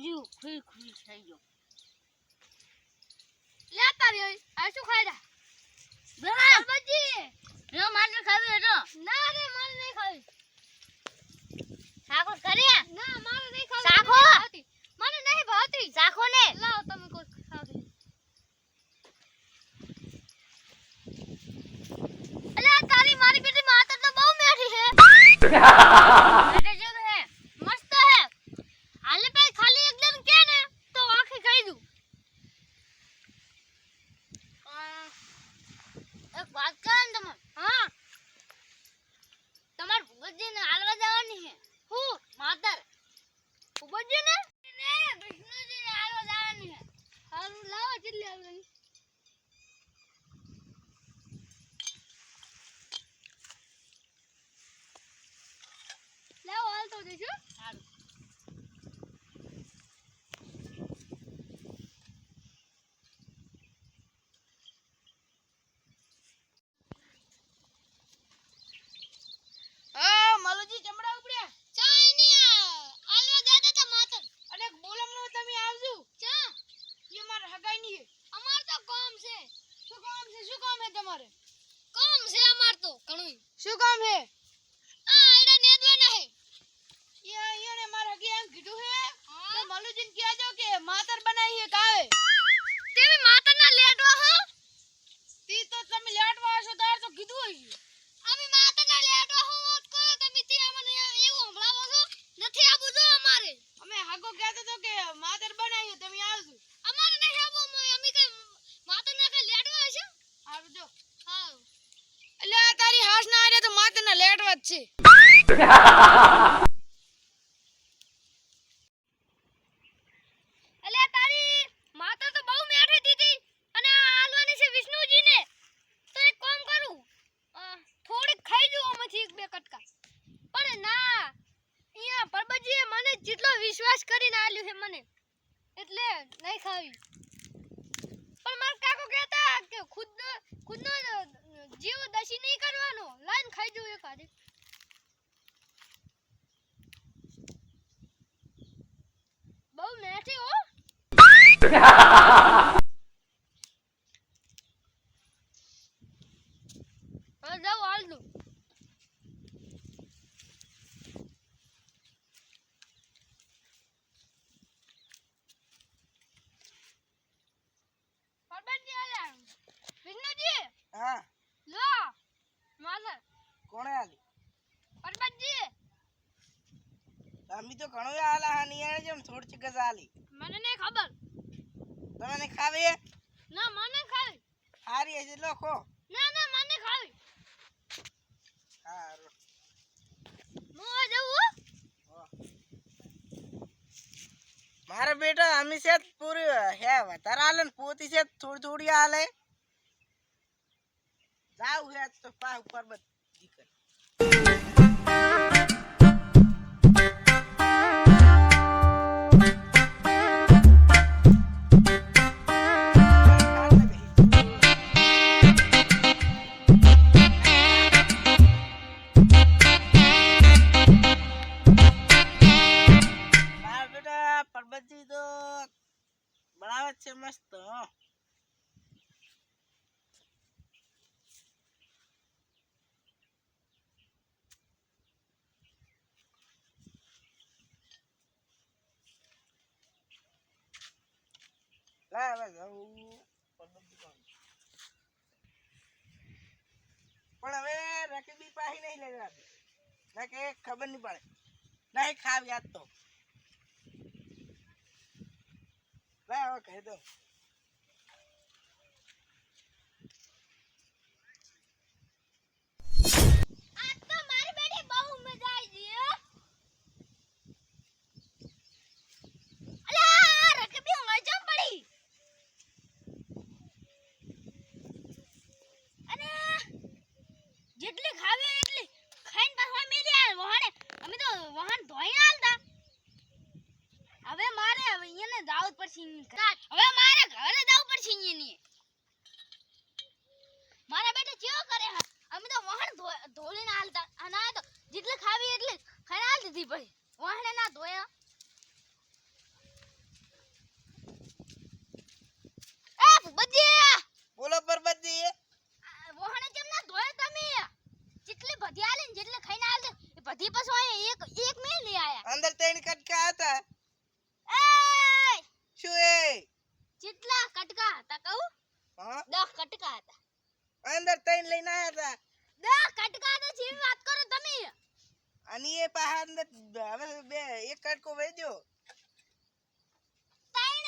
જીવ ખુઈ થઈ ગયો લેતા રહ્યો આ શું ખાયડા બરાબર બજી નો મારે ખાવી. હતો ના રે મારે નહીં ખાવી. સાખો કરે ના મારે નહીં ખાવી મને નહીં ભાવતી સાખો ને લાવ તમે કોઈ ખાવી અલ્યા તારી મારી બેટી માતા તો બહુ મેઠી છે બેટા જો હે મસ્ત હે હાલે પે ખાલી એક દિન કે ને તો આખી ખાઈ દઉં અ, એક વાત કહે ને તમે હા તમાર ભૂપતજી ને હાલવા જવાની છે હું માતર ભૂપતજી ને ને વિષ્ણુજી ને હાલવા જવાની છે હારું લાવો કેટલી આવવાની લાવો હાલ તો દેજો સારું આ મલુજી ચમડા ઉપડ્યા ચાયની હાલવા જાતા તા માતર અને બોલમનો તમે આવજો ચા એ માર હગાઈ ની અમાર તો કામ છે શું કામ છે શું કામ છે તમારે કામ છે અમાર શું કામ છે આ આડા નેદવાના હે એ અહીંયાને માર હગી એમ કીધું છે હા? તો મલુજીને કહેજો કે માતર બનાવી છે કાવે તમે માતર ના લેટવા હો તી તો તમે લેટવા હશો તાર તો કીધું હશે અમે માતર ના લેટવા હો વાત કરો તમે તે અમને એવું સંભળાવો છો નથી આવું જો અમારે અમે હાગો કહેતો તો કે માતર બનાવી છે, તમે આવજો અમારે નહીં આવું અમે અમે કઈ માતર ના કઈ લેટવા હશે આવજો હા એટલે આ તારી હાસ ના આરે તો માતર ના લેટવા જ છે. તારી માતા તો બહુ મેઠી અને આલવાની છે વિષ્ણુજી ને તો એક કામ પણ ના, અહીંયા પરબતજીએ મને જેટલો વિશ્વાસ કરીને આલ્યું છે મને, એટલે નહીં ખાવી. પણ મારા કાકો કહેતા કે ખુદ ખુદનો જીવ દશી નહીં કરવાનો. લાઈન ખાઈ જવું એક આદે બહુ મેઠી હો હવે જાઓ હાલ દઉં પરબતજી આલ્યા વિષ્ણુજી હા લો માથે કોણે આલી પરબતજી તમે તો ઘણો આલા હાની આલે જેમ થોડ છે ગઝાલી મને નહીં ખબર. તમને ખાવે ના મને ખાવી. હારી હશે લોખો ના ના મને ખાવી. હારું. હું જવું મારા બેટા અમે છે પૂરી હે વધારે આલે ને પોતી છે થોડી થોડી આલે જાવ હે તો પા ઉપર બધી લાય હવે. પરબતજી પણ હવે રકબી પાહી નહીં લેવા ના કે ખબર નહીં પડે. નહીં ખાવ યાદ તો. હવે કહી દો આજ તો મારી બેટી બહુ મજા આવી ગઈ હો. અલા, આ રકબી ઊંઘાઈ ચમ પડી? અને જેટલી ખાવી હોય એટલી ખાઈને પાછા મેલી આલ વહાણે. અમે તો વહાણ ધોઈને આલતા. હવે મારે હવે અહીંયાને જાવું જ પડશે હવે મારે ઘરે જવું પડશે અહીંયાની. મારા બેટા ચેવો કરે અમે તો વાહણ ધોળીને હાલતા. અને તો જેટલે ખાવી એટલે ખાઈ હાલ દીધી પછી વાહણે ના ધોયા. બોલો પરબતજી. આ કેમ ના ધોયા તમે? જેટલી ખાઈને હાલ દે એ બધી પાછો એક એક મેલ લઈ આયા. અંદર ત્રણ કટકા હતા. શું એ? જેટલા કટકા હતા કહું? હા? 10 કટકા હતા. અંદર તૈન લઈને આવ્યા હતા. 10 કટકા હતા જેવી વાત કરો તમે. અને એ પાછા અંદર હવે બે એક કટકો વેજો તૈન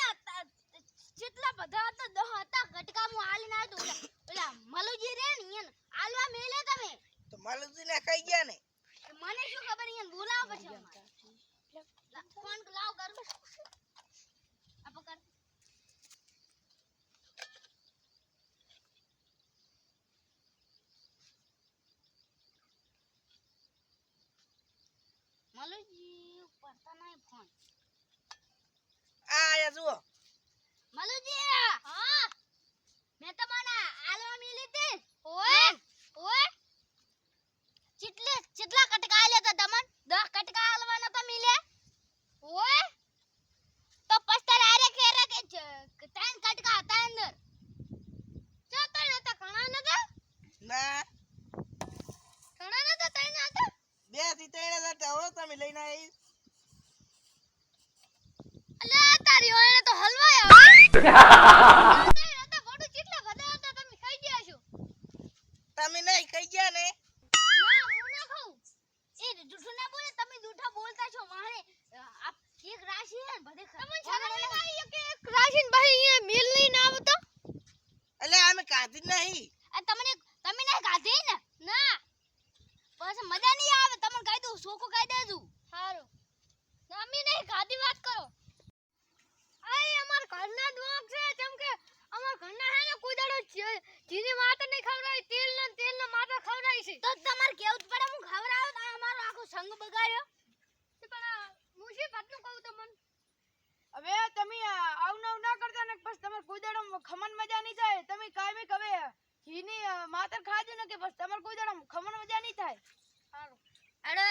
જેટલા બધા હતા દહ હતા. કટકા હું આલીને આવ્યો તો ઓલા ઓલા મલુજી રે ને ઈયન આલવા મેલે તમે. તો મલુજી ને ખાઈ ગયા ને? મને શું ખબર ઈયન બોલાવો પછી ફોન લાવ કર પડતા નહીં ફોન આ આયા જુઓ. મલુજી હા. મેં તમને આલવા મિલી હતી ઓએ ઓએ ચિટલે ચિટલા કટકા આલ્યા તા તમન? 10 કટકા આલવાના તા મિલે. ઓએ તો પસ્તર આરે ખેરે કે ત્રણ કટકા હતા અંદર. ચો ત્રણ હતા ઘણા નતા? ના. ઘણા નતા ત્રણ હતા બેથી ત્રણ હતા હો તમે લઈને આવી અલ્યા તારી તો હલવાય આવે ત્રણ હતા બધા હતા તમે ખાઈ ગયા છો. તમે નહીં ખાઈ ગયા ને? ના હું ના ખાઉં. એ જૂઠું ના બોલે તમે જૂઠા બોલતા છો વાહણે આપ એક રાશિ હે ને બધે તમને શરમ નહીં આવી કે એક રાશિ ને ભાઈ અહીંયા મિલ લઈને આવો તો? એટલે અમે કાધી નહીં. આ તમને તમે ના ગાધી ને ના બસ મજા નહીં આવે તમને કહી દઉં સોકો કહી દેજો સારું અમે નહીં ગાધી વાત કરો આય અમાર ઘરના દોક છે જેમ કે અમાર ઘરના હે ને કોઈ દાડો જી- જીની માતા નહીં ખવડાવી તેલ ને તેલ ને માતા ખવડાવી છે તો તમારે કેવું જ પડે હું ખવડાવો તો અમારો આખો સંગ બગાડ્યો પણ આ હું શું વાતનું કહું તમને હવે તમે આવું આવું ના કરતા ને બસ તમારે કોઈ દાડો ખમણ મજા નહીં થાય તમે કાયમી હવે ઘીની અ, માતર ખાજે ને કે બસ તમારે કોઈ જણા ખમણ મજા નહીં થાય? સારું અડે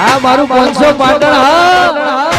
આ મારું પાંચસો પાટણ હા.